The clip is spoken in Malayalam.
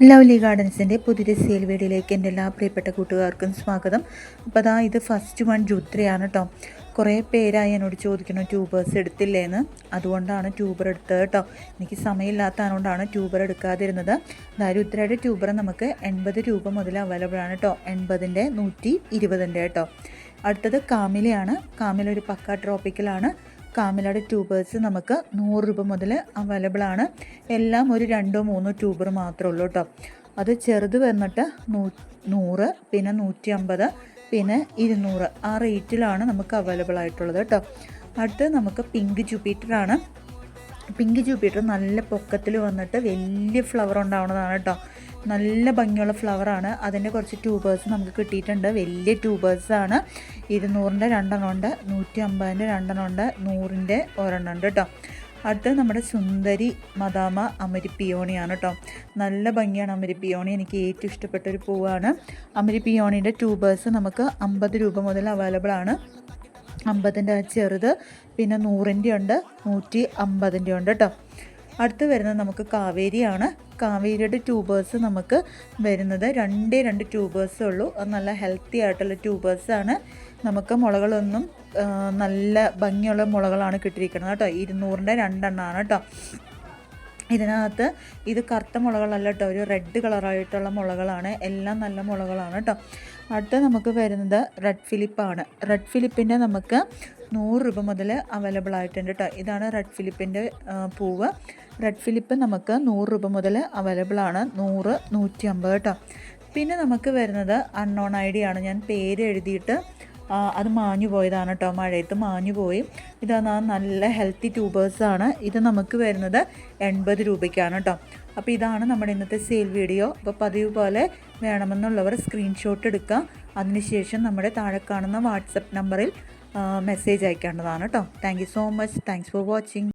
ലവ്ലി ഗാർഡൻസിന്റെ പുതിയ സെയിൽ വീഡിയോയിലേക്ക് എന്റെ എല്ലാ പ്രിയപ്പെട്ട കൂട്ടുകാർക്കും സ്വാഗതം. അപ്പോൾ അതാ ഇത് ഫസ്റ്റ് വൺ ജൂത്രയാണ് കേട്ടോ കുറേ പേരായി എന്നോട് ചോദിക്കണം ട്യൂബേഴ്സ് എടുത്തില്ലേന്ന്. അതുകൊണ്ടാണ് ട്യൂബർ എടുത്തത് കേട്ടോ എനിക്ക് സമയമില്ലാത്തതുകൊണ്ടാണ് ട്യൂബർ എടുക്കാതിരുന്നത്. ഉത്രയുടെ ട്യൂബർ നമുക്ക് എൺപത് രൂപ മുതൽ അവൈലബിൾ ആണ് കേട്ടോ എൺപതിന്റെ നൂറ്റി ഇരുപതിന്റെ കേട്ടോ അടുത്തത് കാമിലയാണ്. കാമില ഒരു പക്ക ട്രോപ്പിക്കലാണ് കാമിലയുടെ ട്യൂബേഴ്സ് നമുക്ക് നൂറ് രൂപ മുതൽ അവൈലബിൾ ആണ്. എല്ലാം ഒരു രണ്ടോ മൂന്നോ ട്യൂബർ മാത്രമേ ഉള്ളൂ കേട്ടോ അത് ചെറുത് വന്നിട്ട് നൂ നൂറ് പിന്നെ നൂറ്റി അമ്പത് പിന്നെ ഇരുന്നൂറ്. ആ റേറ്റിലാണ് നമുക്ക് അവൈലബിൾ ആയിട്ടുള്ളത് കേട്ടോ അടുത്ത് നമുക്ക് പിങ്ക് ജൂപ്പിറ്ററാണ് പിങ്ക് ജൂപ്പിറ്റർ നല്ല പൊക്കത്തിൽ വന്നിട്ട് വലിയ ഫ്ലവർ ഉണ്ടാവുന്നതാണ് കേട്ടോ നല്ല ഭംഗിയുള്ള ഫ്ലവറാണ് അതിന്റെ കുറച്ച് ട്യൂബേഴ്സ് നമുക്ക് കിട്ടിയിട്ടുണ്ട്. വലിയ ട്യൂബേഴ്സ് ട്യൂബേഴ്സാണ് ഇരുന്നൂറിന്റെ രണ്ടെണ്ണം ഉണ്ട്. നൂറ്റി അമ്പതിന്റെ രണ്ടെണ്ണം ഉണ്ട്. നൂറിന്റെ ഒരെണ്ണം ഉണ്ട് കേട്ടോ അടുത്ത് നമ്മുടെ സുന്ദരി മദാമ അമരിപ്പിയോണിയാണ് കേട്ടോ നല്ല ഭംഗിയാണ് അമരിപ്പിയോണി. എനിക്ക് ഏറ്റവും ഇഷ്ടപ്പെട്ട ഒരു പൂവാണ്. അമരിപ്പിയോണിന്റെ ട്യൂബേഴ്സ് നമുക്ക് അമ്പത് രൂപ മുതൽ അവൈലബിൾ ആണ്. അമ്പതിന്റെ ചെറുത്. പിന്നെ നൂറിന്റെ ഉണ്ട്. നൂറ്റി അമ്പതിന്റെ ഉണ്ട് കേട്ടോ അടുത്ത് വരുന്നത് നമുക്ക് കാവേരിയാണ്. കാവേരിയുടെ ട്യൂബേഴ്സ് നമുക്ക് വരുന്നത്. രണ്ടേ രണ്ട് ട്യൂബേഴ്സേ ഉള്ളൂ. അത് നല്ല ഹെൽത്തി ആയിട്ടുള്ള ട്യൂബേഴ്സാണ് നമുക്ക് മുളകളൊന്നും നല്ല ഭംഗിയുള്ള മുളകളാണ് കിട്ടിയിരിക്കുന്നത് കേട്ടോ. ഇരുന്നൂറിന്റെ രണ്ടെണ്ണമാണ് കേട്ടോ. ഇതിനകത്ത് ഇത് കറുത്ത മുളകളല്ല കേട്ടോ. ഒരു റെഡ് കളറായിട്ടുള്ള മുളകളാണ്. എല്ലാം നല്ല മുളകളാണ് കേട്ടോ. അടുത്ത നമുക്ക് വരുന്നത് റെഡ് ഫിലിപ്പാണ് റെഡ് ഫിലിപ്പിന്റെ നമുക്ക് നൂറ് രൂപ മുതൽ അവൈലബിൾ ആയിട്ടുണ്ട് കേട്ടോ. ഇതാണ് റെഡ് ഫിലിപ്പിന്റെ പൂവ്. റെഡ് ഫിലിപ്പ് നമുക്ക് നൂറ് രൂപ മുതൽ അവൈലബിൾ ആണ്. നൂറ് നൂറ്റി അമ്പത് കേട്ടോ പിന്നെ നമുക്ക് വരുന്നത് അൺനോൺ ഐ ഡി ആണ്. ഞാൻ പേര് എഴുതിയിട്ട് അത് മാഞ്ഞു പോയതാണ് കേട്ടോ മഴയത്ത് മാഞ്ഞു പോയി. ഇതാണ് നല്ല ഹെൽത്തി ട്യൂബേഴ്സാണ് ഇത് നമുക്ക് വരുന്നത് എൺപത് രൂപയ്ക്കാണ് കേട്ടോ അപ്പോൾ ഇതാണ് നമ്മുടെ ഇന്നത്തെ സെയിൽ വീഡിയോ അപ്പോൾ പതിവ് പോലെ വേണമെന്നുള്ളവർ സ്ക്രീൻഷോട്ട് എടുക്കുക അതിനുശേഷം നമ്മുടെ താഴെ കാണുന്ന വാട്സപ്പ് നമ്പറിൽ മെസ്സേജ് അയക്കേണ്ടതാണ് കേട്ടോ thank so much thanks for watching